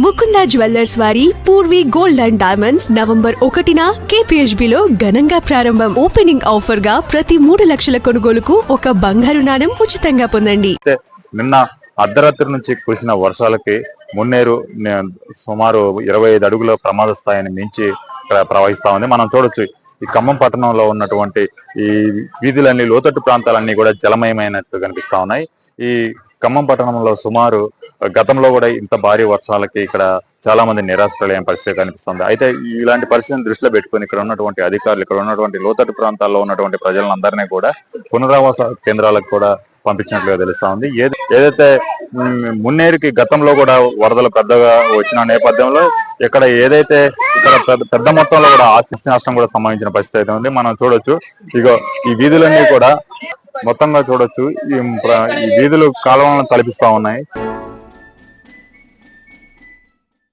Mukunda jewellers వారి Purvi gold and diamonds November ఒకటిన KPHB లో ఘనంగా ప్రారంభం. ఓపెనింగ్ ఆఫర్గా ప్రతి మూడు లక్షల కొనుగోలుకు ఒక బంగారు నాణం ఉచితంగా పొందండి. నిన్న అర్ధరాత్రి నుంచి కురిసిన వర్షాలకి మున్నేరు సుమారు ఇరవై ఐదు అడుగుల ప్రమాద స్థాయిని మించి ప్రవహిస్తా ఉంది. మనం చూడొచ్చు ఈ ఖమ్మం పట్టణంలో ఉన్నటువంటి ఈ వీధులన్నీ లోతట్టు ప్రాంతాలన్నీ కూడా జలమయమైనట్టు కనిపిస్తా ఉన్నాయి. ఈ ఖమ్మం పట్టణంలో సుమారు గతంలో కూడా ఇంత భారీ వర్షాలకి ఇక్కడ చాలా మంది నిరాశ్రయమైన పరిస్థితి కనిపిస్తుంది. అయితే ఇలాంటి పరిస్థితిని దృష్టిలో పెట్టుకొని ఇక్కడ ఉన్నటువంటి అధికారులు ఇక్కడ ఉన్నటువంటి లోతట్టు ప్రాంతాల్లో ఉన్నటువంటి ప్రజలందరినీ కూడా పునరావాస కేంద్రాలకు కూడా పంపించినట్లుగా తెలుస్తా ఉంది. ఏది ఏదైతే మున్నేరుకి గతంలో కూడా వరదలు పెద్దగా వచ్చిన నేపథ్యంలో ఇక్కడ ఏదైతే ఇక్కడ పెద్ద పెద్ద మొత్తంలో కూడా ఆస్తి నష్టం కూడా సంభవించిన పరిస్థితి అయితే ఉంది. మనం చూడొచ్చు. ఇగో ఈ వీధులన్నీ కూడా మొత్తంగా చూడొచ్చు. ఈ వీధులు కాలువలను తలపిస్తా ఉన్నాయి.